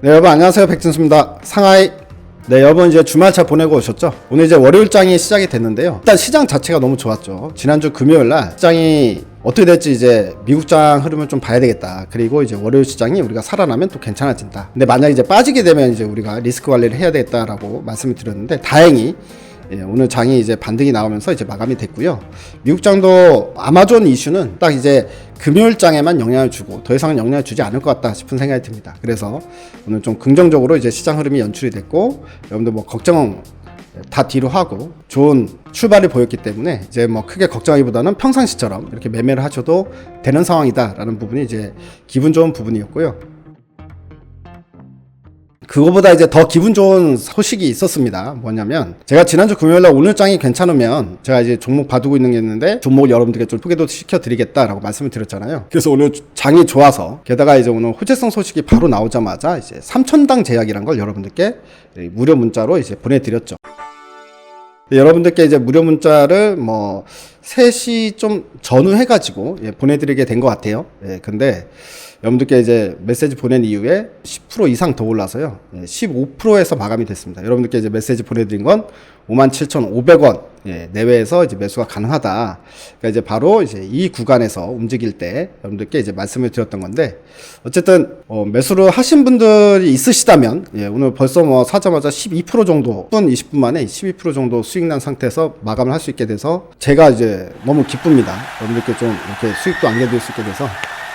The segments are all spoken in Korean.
네 여러분 안녕하세요. 백진수입니다. 상하이. 네 여러분 이제 주말차 보내고 오셨죠? 오늘 이제 월요일장이 시작이 됐는데요. 일단 시장 자체가 너무 좋았죠. 지난주 금요일날 시장이 어떻게 될지 이제 미국장 흐름을 좀 봐야 되겠다. 그리고 이제 월요일 시장이 우리가 살아나면 또 괜찮아진다. 근데 만약 이제 빠지게 되면 이제 우리가 리스크 관리를 해야 되겠다라고 말씀을 드렸는데 다행히 예, 오늘 장이 이제 반등이 나오면서 이제 마감이 됐고요. 미국 장도 아마존 이슈는 딱 이제 금요일 장에만 영향을 주고 더 이상은 영향을 주지 않을 것 같다 싶은 생각이 듭니다. 그래서 오늘 좀 긍정적으로 이제 시장 흐름이 연출이 됐고 여러분들 뭐 걱정 다 뒤로 하고 좋은 출발을 보였기 때문에 이제 뭐 크게 걱정하기보다는 평상시처럼 이렇게 매매를 하셔도 되는 상황이다라는 부분이 이제 기분 좋은 부분이었고요. 그거보다 이제 더 기분 좋은 소식이 있었습니다. 뭐냐면 제가 지난주 금요일날 오늘 장이 괜찮으면 제가 이제 종목 봐두고 있는 게 있는데 종목을 여러분들께 좀 소개도 시켜드리겠다라고 말씀을 드렸잖아요. 그래서 오늘 장이 좋아서 게다가 이제 오늘 호재성 소식이 바로 나오자마자 이제 3천당 제약이란 걸 여러분들께 무료 문자로 이제 보내드렸죠. 여러분들께 이제 무료 문자를 뭐 3시 좀 전후 해가지고 예, 보내드리게 된 것 같아요. 예, 근데 여러분들께 이제 메시지 보낸 이후에 10% 이상 더 올라서요. 예, 15%에서 마감이 됐습니다. 여러분들께 이제 메시지 보내드린 건 57,500원 예, 내외에서 이제 매수가 가능하다. 그러니까 이제 바로 이제 이 구간에서 움직일 때 여러분들께 이제 말씀을 드렸던 건데 어쨌든 어, 매수를 하신 분들이 있으시다면 예, 오늘 벌써 뭐 사자마자 12% 정도 10분 20분 만에 12% 정도 수익 난 상태에서 마감을 할 수 있게 돼서 제가 이제 너무 기쁩니다. 여러분들께 좀 이렇게 수익도 안겨드릴 수 있게 돼서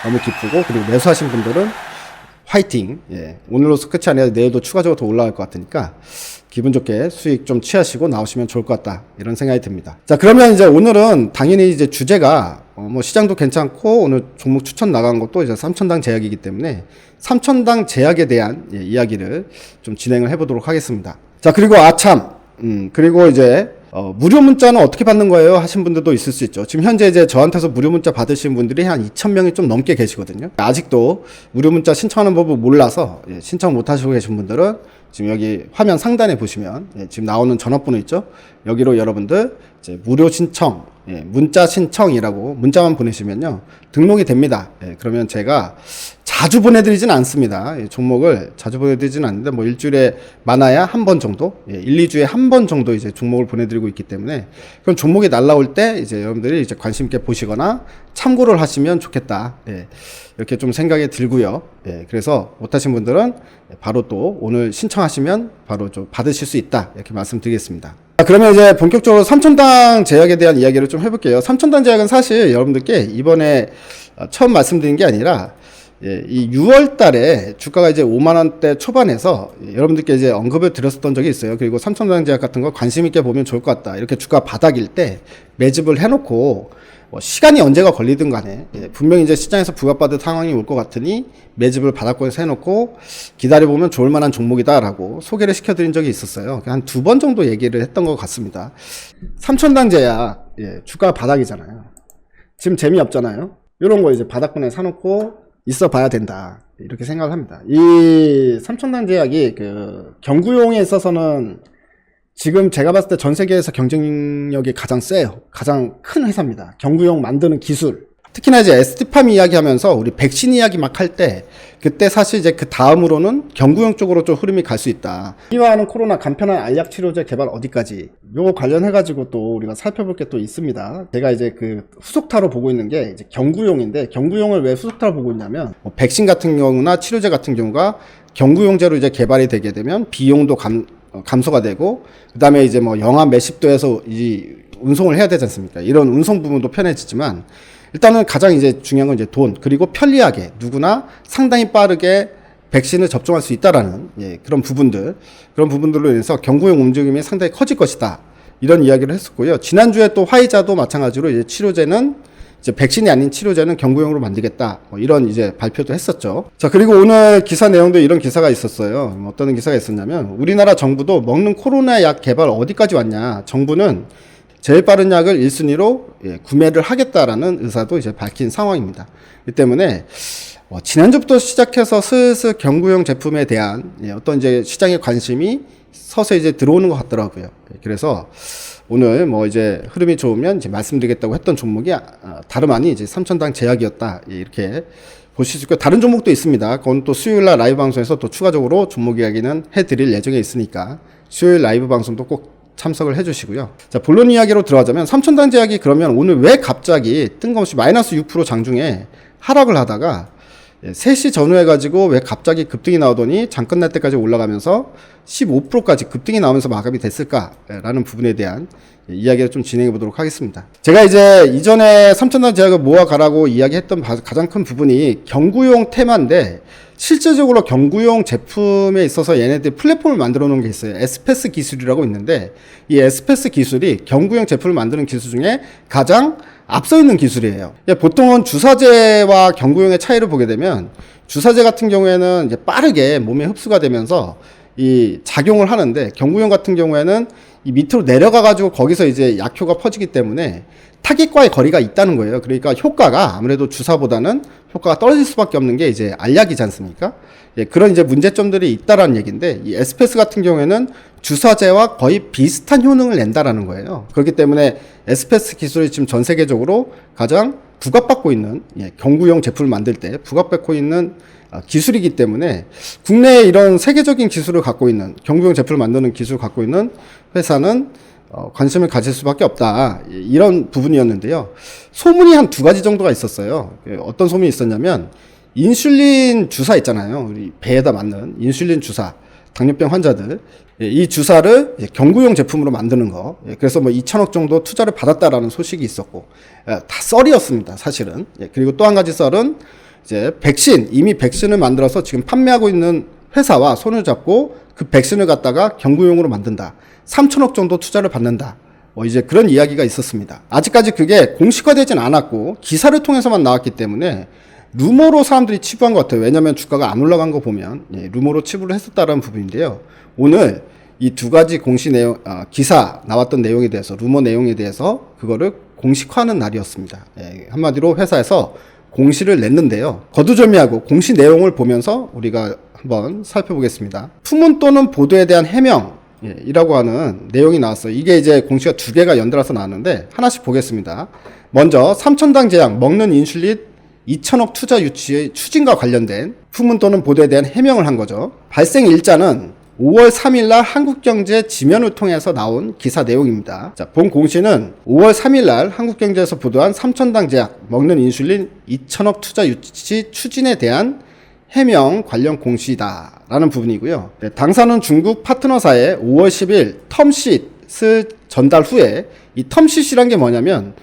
너무 기쁘고 그리고 매수하신 분들은 화이팅. 예. 오늘로서 끝이 아니라 내일도 추가적으로 더 올라갈 것 같으니까 기분 좋게 수익 좀 취하시고 나오시면 좋을 것 같다. 이런 생각이 듭니다. 자, 그러면 이제 오늘은 당연히 이제 주제가 어, 뭐 시장도 괜찮고 오늘 종목 추천 나간 것도 이제 3천당 제약이기 때문에 3천당 제약에 대한 예, 이야기를 좀 진행을 해보도록 하겠습니다. 자, 그리고 아참, 음, 그리고 이제 어, 무료 문자는 어떻게 받는 거예요? 하신 분들도 있을 수 있죠. 지금 현재 이제 저한테서 무료 문자 받으신 분들이 한 2,000명이 좀 넘게 계시거든요. 아직도 무료 문자 신청하는 법을 몰라서 예, 신청 못 하시고 계신 분들은 지금 여기 화면 상단에 보시면 예, 지금 나오는 전화번호 있죠? 여기로 여러분들 이제 무료 신청, 예, 문자 신청이라고 문자만 보내시면요 등록이 됩니다. 예, 그러면 제가 자주 보내드리진 않습니다. 예, 종목을 자주 보내드리진 않는데 뭐 일주일에 많아야 한 번 정도, 예, 1, 2주에 한 번 정도 이제 종목을 보내드리고 있기 때문에 그럼 종목이 날라올 때 이제 여러분들이 이제 관심 있게 보시거나 참고를 하시면 좋겠다. 예, 이렇게 좀 생각이 들고요. 예, 그래서 못하신 분들은 바로 또 오늘 신청하시면 바로 좀 받으실 수 있다. 이렇게 말씀드리겠습니다. 자, 그러면 이제 본격적으로 삼천당 제약에 대한 이야기를 좀 해볼게요. 삼천당 제약은 사실 여러분들께 이번에 어, 처음 말씀드린 게 아니라 예, 이 6월 달에 주가가 이제 5만 원대 초반에서 예, 여러분들께 이제 언급을 드렸었던 적이 있어요. 그리고 삼천당 제약 같은 거 관심 있게 보면 좋을 것 같다. 이렇게 주가 바닥일 때 매집을 해놓고 뭐 시간이 언제가 걸리든 간에 예, 분명히 이제 시장에서 부각받을 상황이 올 것 같으니 매집을 바닥권에서 해놓고 기다려보면 좋을 만한 종목이다라고 소개를 시켜드린 적이 있었어요. 한 두 번 정도 얘기를 했던 것 같습니다. 삼천당 제약 예, 주가 바닥이잖아요. 지금 재미없잖아요. 이런 거 이제 바닥권에 사놓고 있어 봐야 된다. 이렇게 생각을 합니다. 이 삼천당 제약이 그 경구용에 있어서는 지금 제가 봤을 때 전 세계에서 경쟁력이 가장 세요. 가장 큰 회사입니다. 경구용 만드는 기술. 특히나 이제 ST팜 이야기하면서 우리 백신 이야기 막 할 때 그때 사실 이제 그 다음으로는 경구용 쪽으로 좀 흐름이 갈 수 있다. 이와하는 코로나 간편한 알약 치료제 개발 어디까지? 요거 관련해 가지고 또 우리가 살펴볼 게 또 있습니다. 제가 이제 그 후속타로 보고 있는 게 이제 경구용인데 경구용을 왜 후속타로 보고 있냐면 뭐 백신 같은 경우나 치료제 같은 경우가 경구용제로 이제 개발이 되게 되면 비용도 감 어, 감소가 되고 그다음에 이제 뭐 영하 몇십 도에서 이 운송을 해야 되지 않습니까? 이런 운송 부분도 편해지지만 일단은 가장 이제 중요한 건 이제 돈 그리고 편리하게 누구나 상당히 빠르게 백신을 접종할 수 있다라는 예, 그런 부분들 그런 부분들로 인해서 경구용 움직임이 상당히 커질 것이다 이런 이야기를 했었고요. 지난주에 또 화이자도 마찬가지로 이제 치료제는 이제 백신이 아닌 치료제는 경구용으로 만들겠다. 뭐 이런 이제 발표도 했었죠. 자, 그리고 오늘 기사 내용도 이런 기사가 있었어요. 뭐 어떤 기사가 있었냐면 우리나라 정부도 먹는 코로나 약 개발 어디까지 왔냐. 정부는 제일 빠른 약을 1순위로 예, 구매를 하겠다라는 의사도 이제 밝힌 상황입니다. 이 때문에 어, 지난주부터 시작해서 슬슬 경구용 제품에 대한 예, 어떤 이제 시장의 관심이 서서 이제 들어오는 것 같더라고요. 예, 그래서 오늘 뭐 이제 흐름이 좋으면 이제 말씀드리겠다고 했던 종목이 아, 다름 아닌 이제 삼천당 제약이었다 예, 이렇게 보실 수 있고 다른 종목도 있습니다. 그건 또 수요일 날 라이브 방송에서 또 추가적으로 종목 이야기는 해드릴 예정에 있으니까 수요일 라이브 방송도 꼭 참석을 해주시고요. 자 본론 이야기로 들어가자면 삼천당 제약이 그러면 오늘 왜 갑자기 뜬금없이 마이너스 6% 장중에 하락을 하다가 예, 3시 전후 해 가지고 왜 갑자기 급등이 나오더니 장 끝날 때까지 올라가면서 15%까지 급등이 나오면서 마감이 됐을까라는 부분에 대한 예, 이야기를 좀 진행해 보도록 하겠습니다. 제가 이제 이전에 삼천단 제약을 모아가라고 이야기했던 바- 가장 큰 부분이 경구용 테마인데 실제적으로 경구용 제품에 있어서 얘네들이 플랫폼을 만들어 놓은 게 있어요. 에스페스 기술이라고 있는데 이 에스페스 기술이 경구용 제품을 만드는 기술 중에 가장 앞서 있는 기술이에요. 예, 보통은 주사제와 경구용의 차이를 보게 되면 주사제 같은 경우에는 이제 빠르게 몸에 흡수가 되면서 이 작용을 하는데 경구용 같은 경우에는 이 밑으로 내려가 가지고 거기서 이제 약효가 퍼지기 때문에 타깃과의 거리가 있다는 거예요. 그러니까 효과가 아무래도 주사보다는 효과가 떨어질 수밖에 없는 게 이제 알약이지 않습니까? 예, 그런 이제 문제점들이 있다라는 얘기인데 이 에스페스 같은 경우에는 주사제와 거의 비슷한 효능을 낸다라는 거예요. 그렇기 때문에 에스페스 기술이 지금 전 세계적으로 가장 부각받고 있는 예, 경구용 제품을 만들 때 부각받고 있는 아, 기술이기 때문에 국내에 이런 세계적인 기술을 갖고 있는 경구용 제품을 만드는 기술을 갖고 있는 회사는 어, 관심을 가질 수밖에 없다. 예, 이런 부분이었는데요. 소문이 한 두 가지 정도가 있었어요. 예, 어떤 소문이 있었냐면 인슐린 주사 있잖아요. 우리 배에다 맞는 인슐린 주사. 당뇨병 환자들 예, 이 주사를 경구용 제품으로 만드는 거. 예, 그래서 뭐 2천억 정도 투자를 받았다라는 소식이 있었고 예, 다 썰이었습니다. 사실은. 예, 그리고 또 한 가지 썰은 이제 백신 이미 백신을 만들어서 지금 판매하고 있는 회사와 손을 잡고 그 백신을 갖다가 경구용으로 만든다. 3천억 정도 투자를 받는다. 뭐 이제 그런 이야기가 있었습니다. 아직까지 그게 공식화되진 않았고 기사를 통해서만 나왔기 때문에 루머로 사람들이 치부한 것 같아요. 왜냐하면 주가가 안 올라간 거 보면 예, 루머로 치부를 했었다는 부분인데요. 오늘 이 두 가지 공시 내용, 아, 기사 나왔던 내용에 대해서 루머 내용에 대해서 그거를 공식화하는 날이었습니다. 예, 한마디로 회사에서 공시를 냈는데요. 거두절미하고 공시 내용을 보면서 우리가 한번 살펴보겠습니다. 풍문 또는 보도에 대한 해명 예, 이라고 하는 내용이 나왔어요. 이게 이제 공시가 두 개가 연달아서 나왔는데 하나씩 보겠습니다. 먼저 삼천당 제약 먹는 인슐린 2천억 투자 유치의 추진과 관련된 풍문 또는 보도에 대한 해명을 한 거죠. 발생 일자는 5월 3일 날 한국경제 지면을 통해서 나온 기사 내용입니다. 자, 본 공시는 5월 3일 날 한국경제에서 보도한 삼천당 제약 먹는 인슐린 2천억 투자 유치 추진에 대한 해명 관련 공시다라는 부분이고요. 네, 당사는 중국 파트너사에 5월 10일 텀시트를 전달 후에 이 텀시트란 게 뭐냐면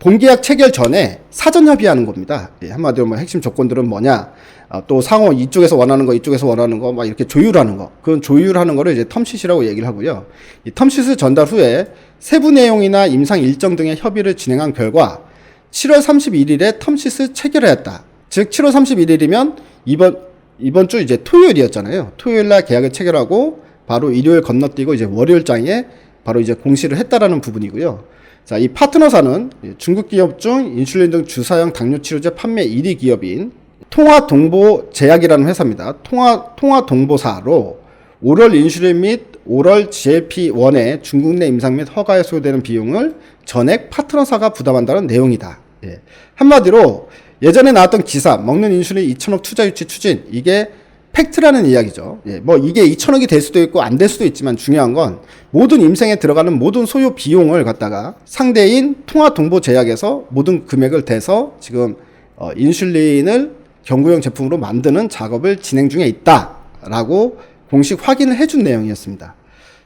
본계약 체결 전에 사전 협의하는 겁니다. 예, 한마디로 뭐 핵심 조건들은 뭐냐, 아, 또 상호 이쪽에서 원하는 거, 이쪽에서 원하는 거, 막 이렇게 조율하는 거, 그건 조율하는 거를 이제 텀시트라고 얘기를 하고요. 이 텀시트 전달 후에 세부 내용이나 임상 일정 등의 협의를 진행한 결과 7월 31일에 텀시트 체결하였다. 즉 7월 31일이면 이번 이번 주 이제 토요일이었잖아요. 토요일 날 계약을 체결하고 바로 일요일 건너뛰고 이제 월요일 장에 바로 이제 공시를 했다라는 부분이고요. 자, 이 파트너사는 중국 기업 중 인슐린 등 주사형 당뇨 치료제 판매 1위 기업인 통화동보 제약이라는 회사입니다. 통화 통화동보사로 오럴 인슐린 및 오럴 GLP-1의 중국 내 임상 및 허가에 소요되는 비용을 전액 파트너사가 부담한다는 내용이다. 예. 한마디로 예전에 나왔던 기사 먹는 인슐린 2천억 투자 유치 추진 이게 팩트라는 이야기죠. 예, 뭐 이게 2천억이 될 수도 있고 안 될 수도 있지만 중요한 건 모든 임상에 들어가는 모든 소요 비용을 갖다가 상대인 통화동보제약에서 모든 금액을 대서 지금 어, 인슐린을 경구용 제품으로 만드는 작업을 진행 중에 있다라고 공식 확인을 해준 내용이었습니다.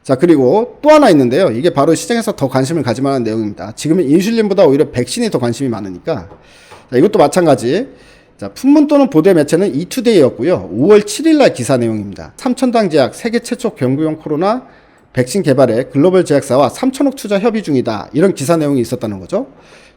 자, 그리고 또 하나 있는데요. 이게 바로 시장에서 더 관심을 가질 만한 내용입니다. 지금은 인슐린보다 오히려 백신이 더 관심이 많으니까. 자, 이것도 마찬가지. 자, 풍문 또는 보도 매체는 이투데이였고요. 5월 7일 날 기사 내용입니다. 삼천당 제약 세계 최초 경구용 코로나 백신 개발에 글로벌 제약사와 3천억 투자 협의 중이다. 이런 기사 내용이 있었다는 거죠.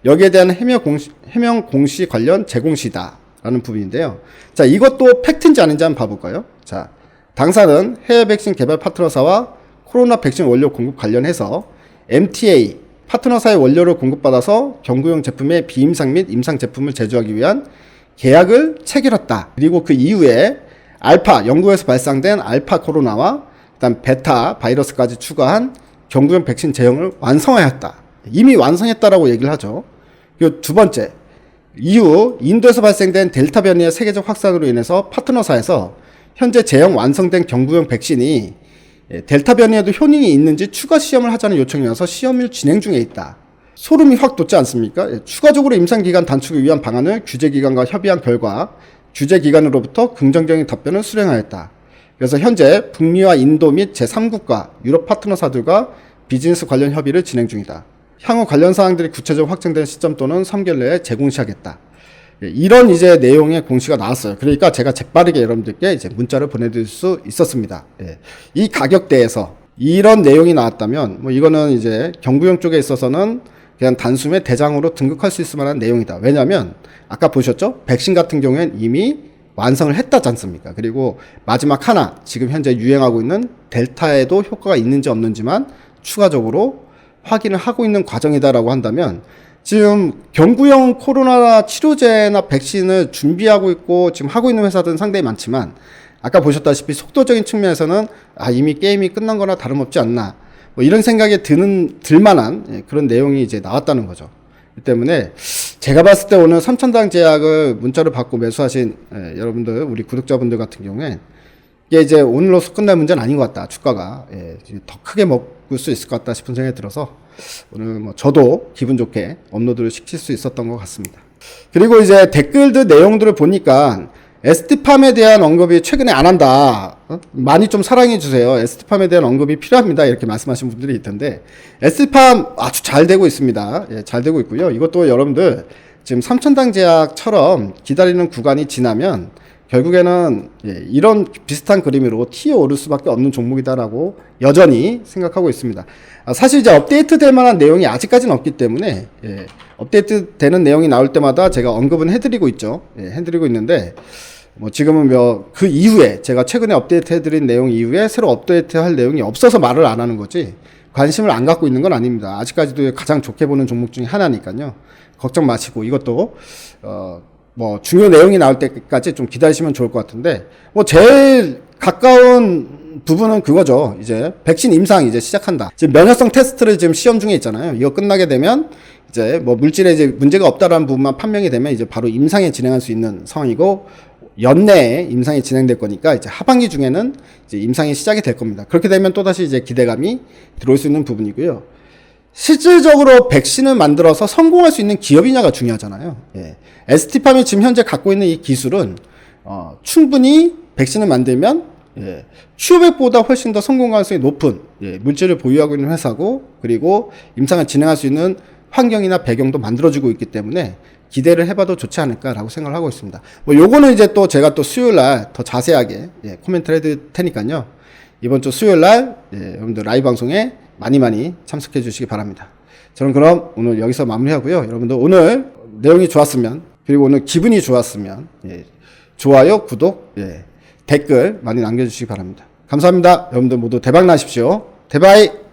여기에 대한 해명 공시, 해명 공시 관련 제공시다. 라는 부분인데요. 자, 이것도 팩트인지 아닌지 한번 봐볼까요? 자, 당사는 해외 백신 개발 파트너사와 코로나 백신 원료 공급 관련해서 MTA 파트너사의 원료를 공급받아서 경구용 제품의 비임상 및 임상 제품을 제조하기 위한 계약을 체결했다. 그리고 그 이후에 알파 영국에서 발상된 알파 코로나와 그다음 베타 바이러스까지 추가한 경구용 백신 제형을 완성하였다. 이미 완성했다라고 얘기를 하죠. 그리고 두 번째 이후 인도에서 발생된 델타 변이의 세계적 확산으로 인해서 파트너사에서 현재 제형 완성된 경구용 백신이 예, 델타 변이에도 효능이 있는지 추가 시험을 하자는 요청이 와서 시험을 진행 중에 있다. 소름이 확 돋지 않습니까? 예, 추가적으로 임상 기간 단축을 위한 방안을 규제 기관과 협의한 결과 규제 기관으로부터 긍정적인 답변을 수령하였다. 그래서 현재 북미와 인도 및 제3국가 유럽 파트너사들과 비즈니스 관련 협의를 진행 중이다. 향후 관련 사항들이 구체적으로 확정된 시점 또는 3개월 내에 재공시하겠다. 예, 이런 이제 내용의 공시가 나왔어요. 그러니까 제가 재빠르게 여러분들께 이제 문자를 보내드릴 수 있었습니다. 예. 이 가격대에서 이런 내용이 나왔다면 뭐 이거는 이제 경구용 쪽에 있어서는 그냥 단숨에 대장으로 등극할 수 있을 만한 내용이다. 왜냐하면 아까 보셨죠? 백신 같은 경우엔 이미 완성을 했다지 않습니까? 그리고 마지막 하나 지금 현재 유행하고 있는 델타에도 효과가 있는지 없는지만 추가적으로 확인을 하고 있는 과정이다라고 한다면 지금 경구용 코로나 치료제나 백신을 준비하고 있고 지금 하고 있는 회사들은 상당히 많지만 아까 보셨다시피 속도적인 측면에서는 아 이미 게임이 끝난 거나 다름없지 않나 뭐 이런 생각이 드는 들만한 예, 그런 내용이 이제 나왔다는 거죠. 그 때문에 제가 봤을 때 오늘 삼천당 제약을 문자를 받고 매수하신 예, 여러분들 우리 구독자분들 같은 경우에 이게 이제 오늘로서 끝날 문제는 아닌 것 같다. 주가가 예, 더 크게 먹을 수 있을 것 같다 싶은 생각이 들어서 오늘 뭐 저도 기분 좋게 업로드를 시킬 수 있었던 것 같습니다. 그리고 이제 댓글들 내용들을 보니까 에스티팜에 대한 언급이 최근에 안 한다. 어? 많이 좀 사랑해 주세요. 에스티팜에 대한 언급이 필요합니다. 이렇게 말씀하신 분들이 있던데 에스티팜 아주 잘 되고 있습니다. 예, 잘 되고 있고요. 이것도 여러분들 지금 삼천당 제약처럼 기다리는 구간이 지나면 결국에는 예, 이런 비슷한 그림으로 티에 오를 수밖에 없는 종목이다라고 여전히 생각하고 있습니다. 아, 사실 이제 업데이트 될 만한 내용이 아직까지는 없기 때문에 예, 업데이트 되는 내용이 나올 때마다 제가 언급은 해드리고 있죠. 예, 해드리고 있는데 뭐 지금은 뭐그 이후에 제가 최근에 업데이트 해드린 내용 이후에 새로 업데이트 할 내용이 없어서 말을 안 하는 거지 관심을 안 갖고 있는 건 아닙니다. 아직까지도 가장 좋게 보는 종목 중에 하나니까요. 걱정 마시고 이것도 어, 뭐 중요 내용이 나올 때까지 좀 기다리시면 좋을 것 같은데 뭐 제일 가까운 부분은 그거죠. 이제 백신 임상 이제 시작한다. 지금 면역성 테스트를 지금 시험 중에 있잖아요. 이거 끝나게 되면 이제 뭐 물질에 이제 문제가 없다라는 부분만 판명이 되면 이제 바로 임상에 진행할 수 있는 상황이고 연내에 임상이 진행될 거니까 이제 하반기 중에는 이제 임상이 시작이 될 겁니다. 그렇게 되면 또 다시 이제 기대감이 들어올 수 있는 부분이고요. 실질적으로 백신을 만들어서 성공할 수 있는 기업이냐가 중요하잖아요. 예. 에스티팜이 지금 현재 갖고 있는 이 기술은 어, 충분히 백신을 만들면 예, 큐백보다 훨씬 더 성공 가능성이 높은 예, 물질을 보유하고 있는 회사고 그리고 임상을 진행할 수 있는 환경이나 배경도 만들어지고 있기 때문에 기대를 해봐도 좋지 않을까라고 생각을 하고 있습니다. 뭐 요거는 이제 또 제가 또 수요일 날 더 자세하게 예, 코멘트를 해드릴 테니까요. 이번 주 수요일 날 예, 여러분들 라이브 방송에 많이 많이 참석해 주시기 바랍니다. 저는 그럼 오늘 여기서 마무리하고요. 여러분들 오늘 내용이 좋았으면 그리고 오늘 기분이 좋았으면 예, 좋아요, 구독, 예, 댓글 많이 남겨주시기 바랍니다. 감사합니다. 여러분들 모두 대박 나십시오. 대바이!